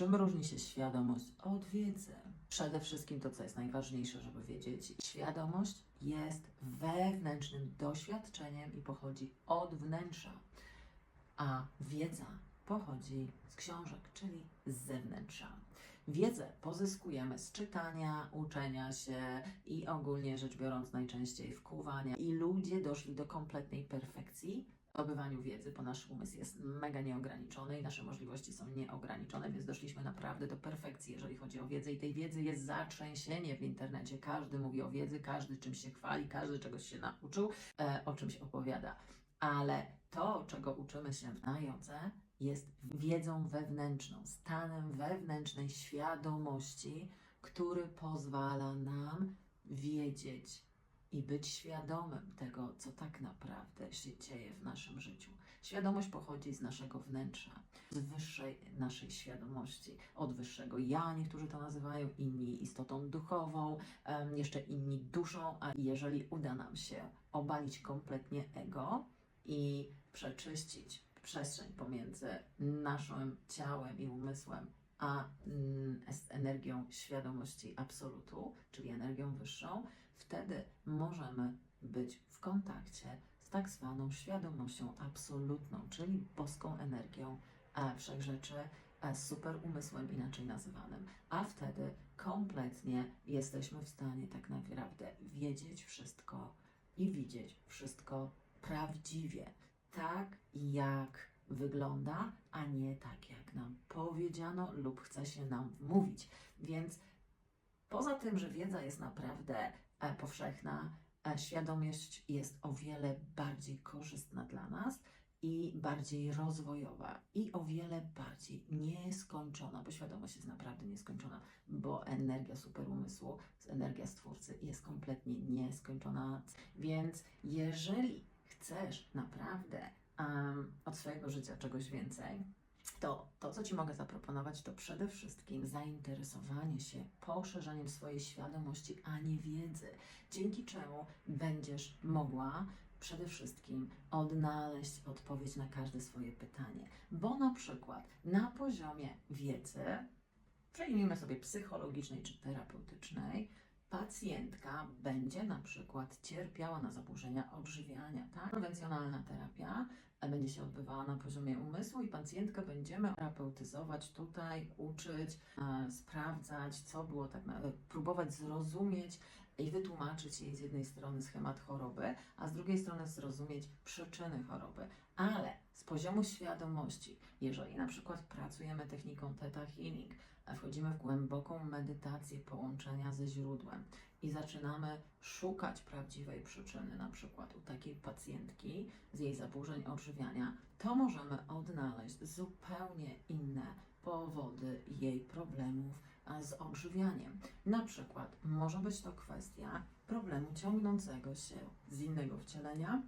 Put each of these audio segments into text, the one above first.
Czym różni się świadomość od wiedzy? Przede wszystkim to, co jest najważniejsze, żeby wiedzieć, świadomość jest wewnętrznym doświadczeniem i pochodzi od wnętrza, a wiedza pochodzi z książek, czyli z zewnętrza. Wiedzę pozyskujemy z czytania, uczenia się i ogólnie rzecz biorąc najczęściej wkuwania. I ludzie doszli do kompletnej perfekcji zdobywaniu wiedzy, bo nasz umysł jest mega nieograniczony i nasze możliwości są nieograniczone, więc doszliśmy naprawdę do perfekcji, jeżeli chodzi o wiedzę. I tej wiedzy jest zatrzęsienie w internecie. Każdy mówi o wiedzy, każdy czymś się chwali, każdy czegoś się nauczył, e, o czymś opowiada. Ale to, czego uczymy się na jodze, jest wiedzą wewnętrzną, stanem wewnętrznej świadomości, który pozwala nam wiedzieć i być świadomym tego, co tak naprawdę się dzieje w naszym życiu. Świadomość pochodzi z naszego wnętrza, z wyższej naszej świadomości, od wyższego ja, niektórzy to nazywają, inni istotą duchową, jeszcze inni duszą, a jeżeli uda nam się obalić kompletnie ego i przeczyścić przestrzeń pomiędzy naszym ciałem i umysłem, a mm, z energią świadomości absolutu, czyli energią wyższą, wtedy możemy być w kontakcie z tak zwaną świadomością absolutną, czyli boską energią e, wszechrzeczy, e, super umysłem inaczej nazywanym, a wtedy kompletnie jesteśmy w stanie tak naprawdę wiedzieć wszystko i widzieć wszystko prawdziwie, tak jak wygląda, a nie tak jak nam powiedziano lub chce się nam wmówić. Więc poza tym, że wiedza jest naprawdę e, powszechna, e, świadomość jest o wiele bardziej korzystna dla nas i bardziej rozwojowa i o wiele bardziej nieskończona, bo świadomość jest naprawdę nieskończona, bo energia superumysłu, energia stwórcy jest kompletnie nieskończona. Więc jeżeli chcesz naprawdę em, od swojego życia czegoś więcej, to to, co Ci mogę zaproponować, to przede wszystkim zainteresowanie się poszerzaniem swojej świadomości, a nie wiedzy, dzięki czemu będziesz mogła przede wszystkim odnaleźć odpowiedź na każde swoje pytanie. Bo na przykład na poziomie wiedzy, przyjmijmy sobie psychologicznej czy terapeutycznej, pacjentka będzie na przykład cierpiała na zaburzenia odżywiania. Tak? Konwencjonalna terapia e, będzie się odbywała na poziomie umysłu i pacjentkę będziemy terapeutyzować tutaj, uczyć, e, sprawdzać, co było tak, e, próbować zrozumieć i wytłumaczyć jej z jednej strony schemat choroby, a z drugiej strony zrozumieć przyczyny choroby. Ale z poziomu świadomości, jeżeli na przykład pracujemy techniką Theta Healing, wchodzimy w głęboką medytację połączenia ze źródłem i zaczynamy szukać prawdziwej przyczyny, na przykład u takiej pacjentki z jej zaburzeń odżywiania, to możemy odnaleźć zupełnie inne powody jej problemów z odżywianiem. Na przykład może być to kwestia problemu ciągnącego się z innego wcielenia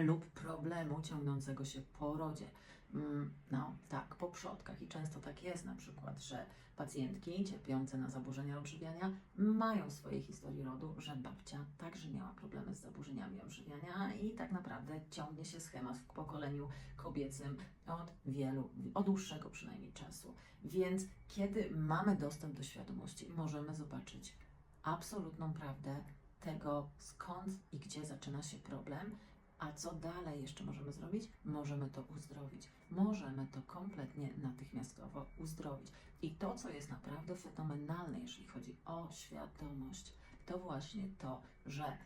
lub problemu ciągnącego się po rodzie. Mm, No tak, po przodkach i często tak jest na przykład, że pacjentki cierpiące na zaburzenia odżywiania mają swojej historii rodu, że babcia także miała problemy z zaburzeniami odżywiania i tak naprawdę ciągnie się schemat w pokoleniu kobiecym od wielu, od dłuższego przynajmniej czasu. Więc kiedy mamy dostęp do świadomości, możemy zobaczyć absolutną prawdę tego, skąd i gdzie zaczyna się problem, a co dalej jeszcze możemy zrobić? Możemy to uzdrowić. Możemy to kompletnie natychmiastowo uzdrowić. I to, co jest naprawdę fenomenalne, jeżeli chodzi o świadomość, to właśnie to, że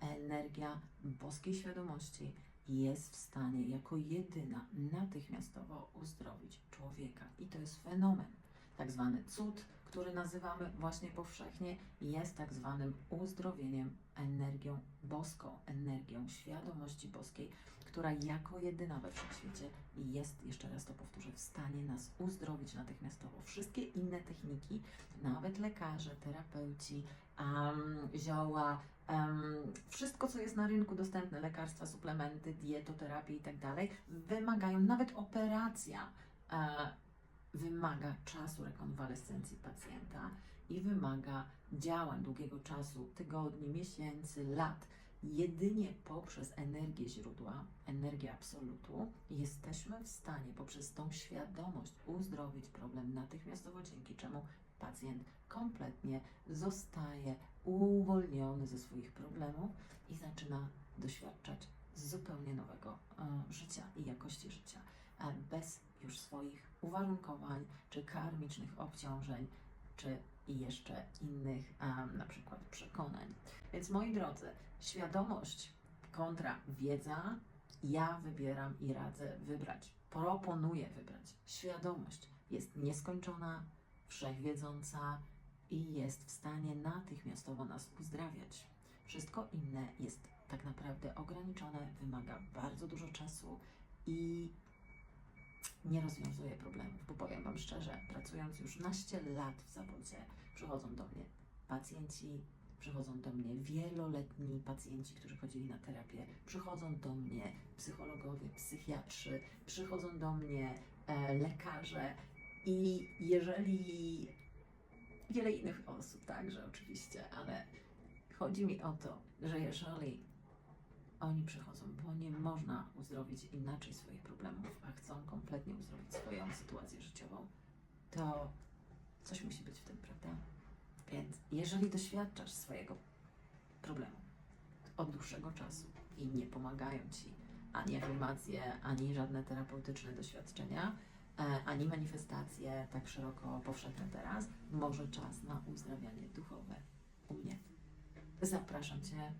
energia boskiej świadomości jest w stanie jako jedyna natychmiastowo uzdrowić człowieka. I to jest fenomen. Tak zwany cud, który nazywamy właśnie powszechnie, jest tak zwanym uzdrowieniem energią boską, energią świadomości boskiej, która jako jedyna we wszechświecie jest, jeszcze raz to powtórzę, w stanie nas uzdrowić natychmiastowo. Wszystkie inne techniki, nawet lekarze, terapeuci, um, zioła, em, wszystko, co jest na rynku dostępne, lekarstwa, suplementy, dietoterapie i tak dalej, wymagają, nawet operacja e, wymaga czasu rekonwalescencji pacjenta i wymaga działań długiego czasu, tygodni, miesięcy, lat. Jedynie poprzez energię źródła, energię absolutu, jesteśmy w stanie poprzez tą świadomość uzdrowić problem natychmiastowo, dzięki czemu pacjent kompletnie zostaje uwolniony ze swoich problemów i zaczyna doświadczać zupełnie nowego e, życia i jakości życia, e, bez już swoich uwarunkowań czy karmicznych obciążeń, czy jeszcze innych em, na przykład przekonań. Więc moi drodzy, świadomość kontra wiedza, ja wybieram i radzę wybrać. Proponuję wybrać. Świadomość jest nieskończona, wszechwiedząca i jest w stanie natychmiastowo nas uzdrawiać. Wszystko inne jest tak naprawdę ograniczone, wymaga bardzo dużo czasu i nie rozwiązuje problemów, bo powiem Wam szczerze, pracując już naście lat w zawodzie, przychodzą do mnie pacjenci, przychodzą do mnie wieloletni pacjenci, którzy chodzili na terapię, przychodzą do mnie psychologowie, psychiatrzy, przychodzą do mnie e, lekarze i jeżeli wiele innych osób także oczywiście, ale chodzi mi o to, że jeżeli oni przychodzą, bo nie można uzdrowić inaczej swoich problemów, a chcą kompletnie uzdrowić swoją sytuację życiową, to coś musi być w tym, prawda? Więc jeżeli doświadczasz swojego problemu od dłuższego czasu i nie pomagają ci ani afirmacje, ani żadne terapeutyczne doświadczenia, e, ani manifestacje tak szeroko powszechne teraz, może czas na uzdrawianie duchowe u mnie. Zapraszam Cię